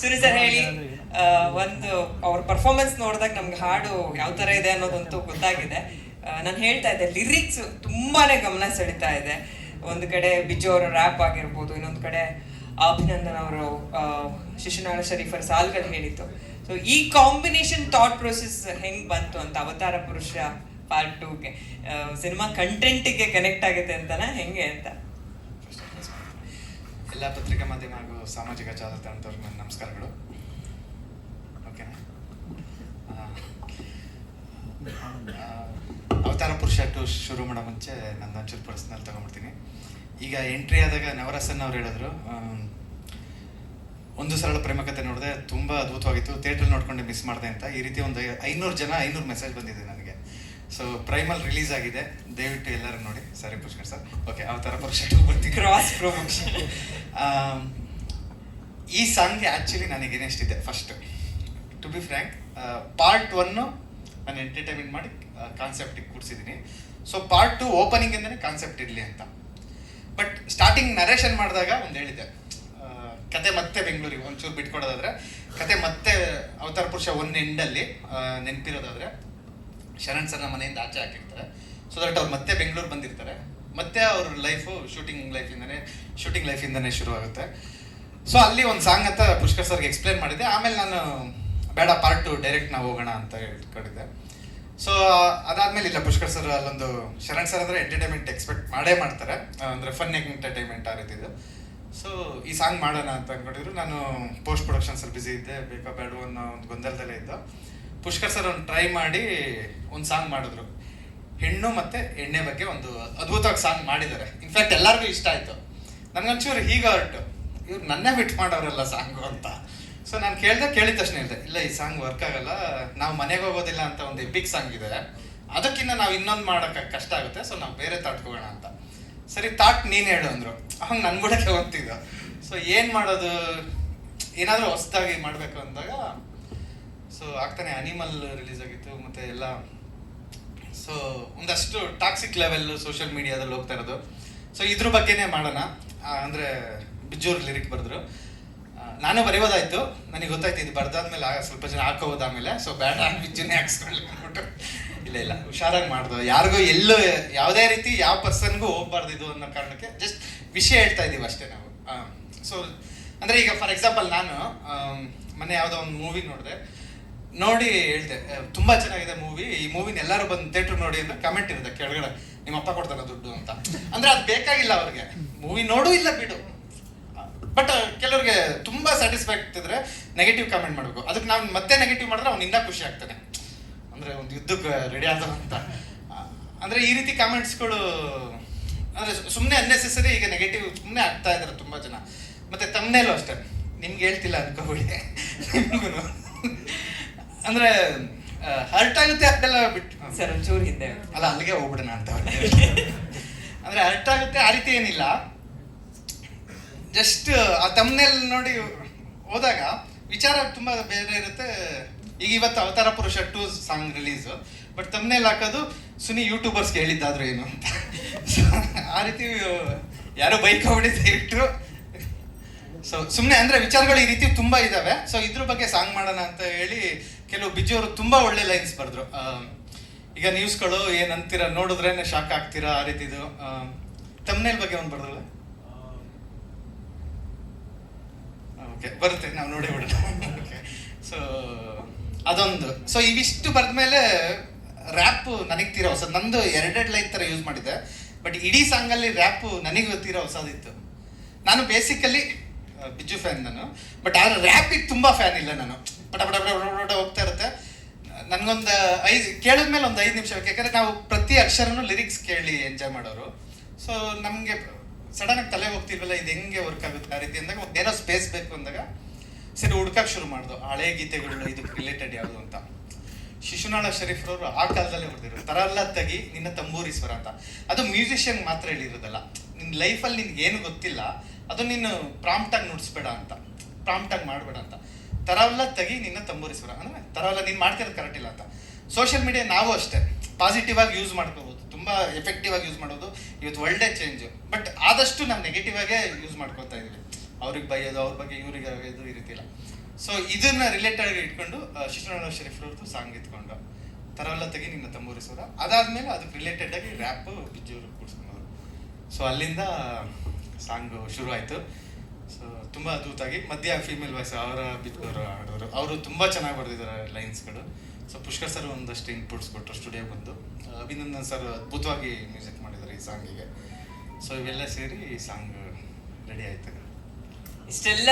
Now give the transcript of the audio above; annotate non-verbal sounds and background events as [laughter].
ಸುನಿ ಹೇಳಿ ಒಂದು ಅವ್ರ ಪರ್ಫಾರ್ಮೆನ್ಸ್ ನೋಡಿದಾಗ ನಮ್ಗೆ ಹಾಡು ಯಾವ ತರ ಇದೆ ಅನ್ನೋದಂತೂ ಗೊತ್ತಾಗಿದೆ. ನಾನು ಹೇಳ್ತಾ ಇದ್ದೆ ಲಿರಿಕ್ಸ್ ತುಂಬಾನೇ ಗಮನ ಸೆಳಿತಾ ಇದೆ. ಒಂದು ಕಡೆ ಬಿಜು ಅವರ ರ್ಯಾಪ್ ಆಗಿರ್ಬೋದು, ಇನ್ನೊಂದು ಕಡೆ ಅಭಿನಂದನ್ ಅವರು ಶಿಶುನಾಳ ಶರೀಫರ್ ಸಾಲ್ಗಳು ಹೇಳಿತ್ತು ಸೊ ಈ ಕಾಂಬಿನೇಷನ್ ಥಾಟ್ ಪ್ರೊಸೆಸ್ ಹೆಂಗ್ ಬಂತು ಅಂತ, ಅವತಾರ ಪುರುಷ ಪಾರ್ಟ್ ಟೂಗೆ ಸಿನಿಮಾ ಕಂಟೆಂಟಿಗೆ ಕನೆಕ್ಟ್ ಆಗುತ್ತೆ ಅಂತನಾ, ಹೆಂಗೆ ಅಂತ? ಎಲ್ಲ ಪತ್ರಿಕಾ ಮಾಧ್ಯಮ ಹಾಗೂ ಸಾಮಾಜಿಕ ಜಾಲತಾಣದವ್ರಿಗೆ ನಮಸ್ಕಾರಗಳು. ಓಕೆನಾ ಅವತಾರ ಪುರುಷ ಟು ಶುರು ಮಾಡೋ ಮುಂಚೆ ನನ್ನ ಒಂಚೂರು ಪರ್ಸ್ನಲ್ ತಗೊಂಡ್ಬಿಡ್ತೀನಿ. ಈಗ ಎಂಟ್ರಿ ಆದಾಗ ನವರಸನ್ ಅವ್ರು ಹೇಳಿದ್ರು ಒಂದು ಸರಳ ಪ್ರೇಮ ಕಥೆ ನೋಡಿದೆ ತುಂಬ ಅದ್ಭುತವಾಗಿತ್ತು ಥಿಯೇಟ್ರಲ್ಲಿ ನೋಡ್ಕೊಂಡೆ ಮಿಸ್ ಮಾಡಿದೆ ಅಂತ. ಈ ರೀತಿ ಒಂದು ಐನೂರು ಜನ, ಐನೂರು ಮೆಸೇಜ್ ಬಂದಿದೆ ನನಗೆ ಸೊ ಪ್ರೈಮಲ್ ರಿಲೀಸ್ ಆಗಿದೆ. ದಯವಿಟ್ಟು ಎಲ್ಲರೂ ನೋಡಿ. ಸರಿ ಪುಷ್ಕರ್ ಸರ್ ಓಕೆ ಅವತಾರ ಟು ಬರ್ತೀನಿ ಕ್ರಾಸ್ ಪ್ರಮೋಷನ್ ಈ ಸಾಂಗ್ಗೆ ಆ್ಯಕ್ಚುಲಿ ನನಗೆ ಇದೆ. First to be frank part one ನಾನು ಎಂಟರ್ಟೈನ್ಮೆಂಟ್ ಮಾಡಿ ಕಾನ್ಸೆಪ್ಟಿಗೆ ಕೂರಿಸಿದ್ದೀನಿ ಸೊ ಪಾರ್ಟ್ ಟು ಓಪನಿಂಗಿಂದನೇ ಕಾನ್ಸೆಪ್ಟ್ ಇರಲಿ ಅಂತ. ಬಟ್ ಸ್ಟಾರ್ಟಿಂಗ್ ನರೇಷನ್ ಮಾಡಿದಾಗ ಒಂದು ಹೇಳಿದೆ ಕತೆ ಮತ್ತೆ ಬೆಂಗಳೂರಿಗೆ ಒಂಚೂರು ಬಿಟ್ಕೊಡೋದಾದ್ರೆ, ಕತೆ ಮತ್ತೆ ಅವತಾರ ಪುರುಷ ಒನ್ ಎಂಡಲ್ಲಿ ನೆನಪಿರೋದಾದ್ರೆ ಶರಣ್ ಸರ್ನ ಮನೆಯಿಂದ ಆಚೆ ಹಾಕಿರ್ತಾರೆ. ಸೊ ದಟ್ ಅವ್ರು ಮತ್ತೆ ಬೆಂಗಳೂರು ಬಂದಿರ್ತಾರೆ. ಮತ್ತೆ ಅವ್ರ ಲೈಫು ಶೂಟಿಂಗ್ ಲೈಫಿಂದನೇ ಶೂಟಿಂಗ್ ಲೈಫಿಂದನೇ ಶುರು ಆಗುತ್ತೆ ಸೊ ಅಲ್ಲಿ ಒಂದು ಸಾಂಗ್ ಅಂತ ಪುಷ್ಕರ್ ಸರ್ಗೆ ಎಕ್ಸ್ಪ್ಲೇನ್ ಮಾಡಿದೆ. ಆಮೇಲೆ ನಾನು, ಬೇಡ ಪಾರ್ಟ್ ಟು ಡೈರೆಕ್ಟ್ ನಾವು ಹೋಗೋಣ ಅಂತ ಹೇಳ್ಕೊಂಡಿದ್ದೆ. ಸೊ ಅದಾದ್ಮೇಲೆ ಇಲ್ಲ, ಪುಷ್ಕರ್ ಸರ್ ಅಲ್ಲೊಂದು, ಶರಣ್ ಸರ್ ಅಂದ್ರೆ ಎಂಟರ್ಟೈನ್ಮೆಂಟ್ ಎಕ್ಸ್ಪೆಕ್ಟ್ ಮಾಡೇ ಮಾಡ್ತಾರೆ. ಅಂದರೆ ಫನ್ ಎಂಟರ್ಟೈನ್ಮೆಂಟ್ ಆ ಸೊ ಈ ಸಾಂಗ್ ಮಾಡೋಣ ಅಂತ ಅನ್ಕೊಂಡಿದ್ರು. ನಾನು ಪೋಸ್ಟ್ ಪ್ರೊಡಕ್ಷನ್ಸ್ ಅಲ್ಲಿ ಬಿಸಿ ಇದ್ದೆ. ಬೇಕಾ ಬೇಡ ಅನ್ನೋ ಒಂದು ಗೊಂದಲದಲ್ಲೇ ಇದ್ದ. ಪುಷ್ಕರ್ ಸರ್ ಒಂದು ಟ್ರೈ ಮಾಡಿ ಒಂದು ಸಾಂಗ್ ಮಾಡಿದ್ರು. ಹೆಣ್ಣು ಮತ್ತೆ ಎಣ್ಣೆ ಬಗ್ಗೆ ಒಂದು ಅದ್ಭುತವಾಗಿ ಸಾಂಗ್ ಮಾಡಿದ್ದಾರೆ. ಇನ್ಫ್ಯಾಕ್ಟ್ ಎಲ್ಲರಿಗೂ ಇಷ್ಟ ಆಯ್ತು. ನನಗಂಚೂರು ಹೀಗೆ ಹೊರಟು ಇವ್ರು ನನ್ನೇ ಬಿಟ್ಟು ಮಾಡೋರಲ್ಲ ಸಾಂಗು ಅಂತ. ಸೊ ನಾನು ಕೇಳ್ದೆ, ಕೇಳಿದ ತಕ್ಷಣ ಹೇಳಿದೆ, ಇಲ್ಲ, ಈ ಸಾಂಗ್ ವರ್ಕ್ ಆಗಲ್ಲ. ನಾವು ಮನೆಗೆ ಹೋಗೋದಿಲ್ಲ ಅಂತ ಒಂದು ಎಪಿಕ್ ಸಾಂಗ್ ಇದೆ. ಅದಕ್ಕಿಂತ ನಾವು ಇನ್ನೊಂದು ಮಾಡೋಕೆ ಕಷ್ಟ ಆಗುತ್ತೆ. ಸೊ ನಾವು ಬೇರೆ ತಾಟ್ಕೋಗೋಣ ಅಂತ. ಸರಿ ತಾಟ್ ನೀನು ಹೇಳು, ಅಂದ್ರು. ಹಂಗೆ ನನ್ ಕೂಡ ಹೋಗ್ತಿದ್ದ ಸೊ ಏನು ಮಾಡೋದು? ಏನಾದರೂ ಹೊಸದಾಗಿ ಮಾಡಬೇಕು ಅಂದಾಗ ಸೊ ಆಗ್ತಾನೆ ಅನಿಮಲ್ ರಿಲೀಸ್ ಆಗಿತ್ತು, ಮತ್ತೆ ಎಲ್ಲ ಸೊ ಒಂದಷ್ಟು ಟಾಕ್ಸಿಕ್ ಲೆವೆಲ್ ಸೋಷಿಯಲ್ ಮೀಡಿಯಾದಲ್ಲಿ ಹೋಗ್ತಾ ಇರೋದು. ಸೊ ಇದ್ರ ಬಗ್ಗೆನೇ ಮಾಡೋಣ. ಅಂದರೆ ಬಿಜ್ಜೂರ್ ಲಿರಿಕ್ ಬರೆದ್ರು. ನಾನು ಬರೆಯೋದಾಯ್ತು ನನಗೆ ಗೊತ್ತಾಯ್ತು, ಇದು ಬರ್ದಾದ್ಮೇಲೆ ಸ್ವಲ್ಪ ಜನ ಹಾಕೋಬೋದು ಆಮೇಲೆ. ಸೊ ಬೇಡ ಬಿಜ್ಜುನೇ ಹಾಕ್ಸ್ಕೊಳ್ಳಿ ಅಂದ್ಬಿಟ್ಟು. ಇಲ್ಲ ಇಲ್ಲ, ಹುಷಾರಾಗಿ ಮಾಡ್ದು. ಯಾರಿಗೂ ಎಲ್ಲೂ ಯಾವುದೇ ರೀತಿ ಯಾವ ಪರ್ಸನ್ಗೂ ಹೋಗ್ಬಾರ್ದು ಇದು ಅನ್ನೋ ಕಾರಣಕ್ಕೆ ಜಸ್ಟ್ ವಿಷಯ ಹೇಳ್ತಾ ಇದ್ದೀವಿ ಅಷ್ಟೇ ನಾವು. ಸೊ ಅಂದ್ರೆ ಈಗ ಫಾರ್ ಎಕ್ಸಾಂಪಲ್ ನಾನು ಮೊನ್ನೆ ಯಾವುದೋ ಒಂದು ಮೂವಿ ನೋಡಿದೆ. ನೋಡಿ ಹೇಳ್ದೆ "ಏ, ತುಂಬಾ ಚೆನ್ನಾಗಿದೆ ಮೂವಿ ಈ ಮೂವಿನ ಎಲ್ಲರೂ ಬಂದು ಥಿಯೇಟರ್ ನೋಡಿ ಅಂತ ಕಮೆಂಟ್ ಇರುತ್ತೆ ಕೆಳಗಡೆ. ನಿಮ್ಮ ಅಪ್ಪ ಕೊಡ್ತಾರ ದುಡ್ಡು ಅಂತ. ಅಂದ್ರೆ ಅದು ಬೇಕಾಗಿಲ್ಲ ಅವ್ರಿಗೆ. ಮೂವಿ ನೋಡು ಇಲ್ಲ ಬಿಡು. ಬಟ್ ಕೆಲವ್ರಿಗೆ ತುಂಬಾ ಸ್ಯಾಟಿಸ್ಫ್ಯಾಕ್ಟ್ ಇದ್ರೆ ನೆಗೆಟಿವ್ ಕಮೆಂಟ್ ಮಾಡಬೇಕು. ಅದಕ್ಕೆ ನಾವು ಮತ್ತೆ ನೆಗೆಟಿವ್ ಮಾಡಿದ್ರೆ ಅವ್ನು ಖುಷಿ ಆಗ್ತಾನೆ. ಅಂದ್ರೆ ಒಂದು ಯುದ್ಧಕ್ಕೆ ರೆಡಿ ಆದ ಅಂತ. ಅಂದ್ರೆ ಈ ರೀತಿ ಕಾಮೆಂಟ್ಸ್ಗಳು ಅಂದ್ರೆ ಸುಮ್ಮನೆ ಅನ್ನೆಸೆಸರಿ ಈಗ ನೆಗೆಟಿವ್ ಸುಮ್ಮನೆ ಆಗ್ತಾ ಇದಾರೆ ತುಂಬಾ ಜನ. ಮತ್ತೆ ತಮ್ಮನೇಲೂ ಅಷ್ಟೇ. ನಿಮ್ಗೆ ಹೇಳ್ತಿಲ್ಲ ಅನ್ಕೋಬೇಡಿ. ಅಂದ್ರೆ ಹರ್ಟ್ ಆಗುತ್ತೆ ಅದೆಲ್ಲ ಬಿಟ್ಟು ಸರ್ ಒಂಚೂರು ಹಿಂದೆ ಅಲ್ಲ ಅಲ್ಲಿಗೆ ಹೋಗ್ಬಿಡೋಣ ಅಂತ [laughs] ಅಂದ್ರೆ ಹರ್ಟ್ ಆಗುತ್ತೆ ಆ ರೀತಿ ಏನಿಲ್ಲ. ಜಸ್ಟ್ ಆ ತಮ್ಮನೇಲಿ ನೋಡಿ ಹೋದಾಗ ವಿಚಾರ ತುಂಬಾ ಬೇರೆ ಇರುತ್ತೆ. ಈಗ ಇವತ್ತು Avatara Purusha two song release. But ತಮ್ಮನೇಲಿ ಹಾಕೋದು ಸುನಿ ಯೂಟ್ಯೂಬರ್ಸ್ಗೆ ಹೇಳಿದ್ದಾದ್ರು ಏನು ಅಂತ. ಆ ರೀತಿ ಯಾರೋ ಬೈಕ್ ಹೊಡಿತಾ ಇಟ್ಟರು ಸೊ ಸುಮ್ಮನೆ ಅಂದ್ರೆ ವಿಚಾರಗಳು ಈ ರೀತಿ ತುಂಬಾ ಇದಾವೆ. ಸೊ ಇದ್ರ ಬಗ್ಗೆ ಸಾಂಗ್ ಮಾಡೋಣ ಅಂತ ಹೇಳಿ ಕೆಲವು ಬಿಜ್ಜು ಅವರು ತುಂಬಾ ಒಳ್ಳೆ ಲೈನ್ಸ್ ಬರೆದ್ರು. ಆ, ಈಗ ನ್ಯೂಸ್ಗಳು ಏನ್ ಅಂತೀರ ನೋಡಿದ್ರೇನೆ ಶಾಕ್ ಆಗ್ತೀರಾ ಆ ರೀತಿದು. ತಮ್ನೇಲ್ ಬಗ್ಗೆ ಒಂದು ಬರೆದ್ರಲ್ಲ ಓಕೆ ಬರುತ್ತೆ ನಾವು ನೋಡಿ ಬಿಡೋಣ. ಸೊ ಅದೊಂದು. ಸೊ ಇವಿಷ್ಟು ಬರೆದ್ಮೇಲೆ ರ್ಯಾಪ್ ನನಗೆ ತೀರಾ ಹೊಸದು. ನಂದು ಎರಡೆರಡು ಲೈನ್ ಥರ ಯೂಸ್ ಮಾಡಿದ್ದೆ. ಬಟ್ ಇಡೀ ಸಾಂಗಲ್ಲಿ ರ್ಯಾಪ್ ನನಗೆ ತೀರಾ ಹೊಸದಿತ್ತು. ನಾನು ಬೇಸಿಕಲಿ ಬಿಜು ಫ್ಯಾನ್ ನಾನು. ಬಟ್ ಆದ್ರೆ ರ್ಯಾಪಿಗೆ ತುಂಬಾ ಫ್ಯಾನ್ ಇಲ್ಲ ನಾನು. ಪಟ ಪಟ ಪಟ ಹೋಗ್ತಾ ಇರುತ್ತೆ. ನನ್ಗೊಂದು ಐದು ಕೇಳಿದ್ಮೇಲೆ ಒಂದು ಐದು ನಿಮಿಷ ಬೇಕು. ಯಾಕಂದ್ರೆ ನಾವು ಪ್ರತಿ ಅಕ್ಷರನೂ ಲಿರಿಕ್ಸ್ ಕೇಳಿ ಎಂಜಾಯ್ ಮಾಡೋರು. ಸೊ ನಮಗೆ ಸಡನ್ ಆಗಿ ತಲೆ ಹೋಗ್ತಿರ್ವಲ್ಲ, ಇದು ಹೆಂಗೆ ವರ್ಕ್ ಆಗುತ್ತೆ ಆ ರೀತಿ ಅಂದಾಗ ಏನೋ ಸ್ಪೇಸ್ ಬೇಕು ಅಂದಾಗ ಸರಿ ಹುಡ್ಕಕ್ಕೆ ಶುರು ಮಾಡ್ದು. ಹಳೆ ಗೀತೆಗಳು ಇದಕ್ಕೆ ರಿಲೇಟೆಡ್ ಯಾವುದು ಅಂತ. ಶಿಶುನಾಳ ಶರೀಫ್ರವರು ಆ ಕಾಲದಲ್ಲೇ ಹೊಡೆದಿರು ತರಲ್ಲ ತಗಿ, ನಿನ್ನ ತಂಬೂರೀಶ್ವರ ಅಂತ. ಅದು ಮ್ಯೂಸಿಷಿಯನ್ ಮಾತ್ರ ಹೇಳಿರೋದಲ್ಲ. ನಿನ್ನ ಲೈಫಲ್ಲಿ ನಿನ್ಗೆ ಏನು ಗೊತ್ತಿಲ್ಲ, ಅದು ನೀನು ಪ್ರಾಂಪ್ಟಾಗಿ ನುಡಿಸ್ಬೇಡ ಅಂತ. ಪ್ರಾಂಪ್ಟಾಗಿ ಮಾಡಬೇಡ ಅಂತ. ತರಲ್ಲ ತೆಗಿ ನಿನ್ನ ತಂಬೂರಿಸುವ ಅಂದ್ರೆ ತರವಲ್ಲ ನೀನು ಮಾಡ್ತಿರೋದು ಕರೆಕ್ಟ್ ಇಲ್ಲ ಅಂತ. ಸೋಷಿಯಲ್ ಮೀಡಿಯಾ ನಾವು ಅಷ್ಟೇ. ಪಾಸಿಟಿವ್ ಆಗಿ ಯೂಸ್ ಮಾಡ್ಕೋಬಹುದು ತುಂಬಾ ಎಫೆಕ್ಟಿವ್ ಆಗಿ ಯೂಸ್ ಮಾಡೋದು. ಇವತ್ತು ಒಳ್ಳೆ ಚೇಂಜ್ ಬಟ್ ಆದಷ್ಟು ನಾವು ನೆಗೆಟಿವ್ ಆಗೇ ಯೂಸ್ ಮಾಡ್ಕೊತಾ ಇದೀವಿ ಅವ್ರಿಗೆ ಬೈಯೋದು, ಅವ್ರ ಬಗ್ಗೆ ಇವ್ರಿಗೆ ಇದು ಈ ರೀತಿ ಇಲ್ಲ. ಸೊ ಇದನ್ನ ರಿಲೇಟೆಡ್ ಇಟ್ಕೊಂಡು ಶಿಶುನಾಳ ಶರೀಫ್ ಅವ್ರದ್ದು ಸಾಂಗ್ ಇಟ್ಕೊಂಡು ತರವಲ್ಲ ತೆಗಿ ನಿನ್ನ ತಂಬೂರಿಸೋರ ಅದಾದ್ಮೇಲೆ ಅದಕ್ಕೆ ರಿಲೇಟೆಡ್ ಆಗಿ ರ್ಯಾಪ್ ಬಿಜ್ಜೂರು ಕೂಡ್ಸ್ಕೊಂಡವ್ರು ಸೊ ಅಲ್ಲಿಂದ ಸಾಂಗ್ ಶುರು ಆಯ್ತು ಸೊ ತುಂಬಾ ಅದ್ಭುತವಾಗಿ. ಮಧ್ಯ ಫೀಮೇಲ್ ವಾಯ್ಸ್ ಅವರ ಬಿದ್ದವರು ಆಡೋರು ಅವರು ತುಂಬಾ ಚೆನ್ನಾಗಿ ಬರೆದಿದ್ದಾರೆ ಲೈನ್ಸ್ಗಳು ಸೊ ಪುಷ್ಕರ್ ಸರ್ ಒಂದಷ್ಟು ಇನ್ಪುಟ್ಸ್ ಕೊಟ್ಟರು ಸ್ಟುಡಿಯೋ ಬಂದು. ಅಭಿನಂದನ್ ಸರ್ ಅದ್ಭುತವಾಗಿ ಮ್ಯೂಸಿಕ್ ಮಾಡಿದ್ದಾರೆ ಈ ಸಾಂಗಿಗೆ ಸೊ ಇವೆಲ್ಲ ಸೇರಿ ಈ ಸಾಂಗ್ ರೆಡಿ ಆಯ್ತು. ಇಷ್ಟೆಲ್ಲ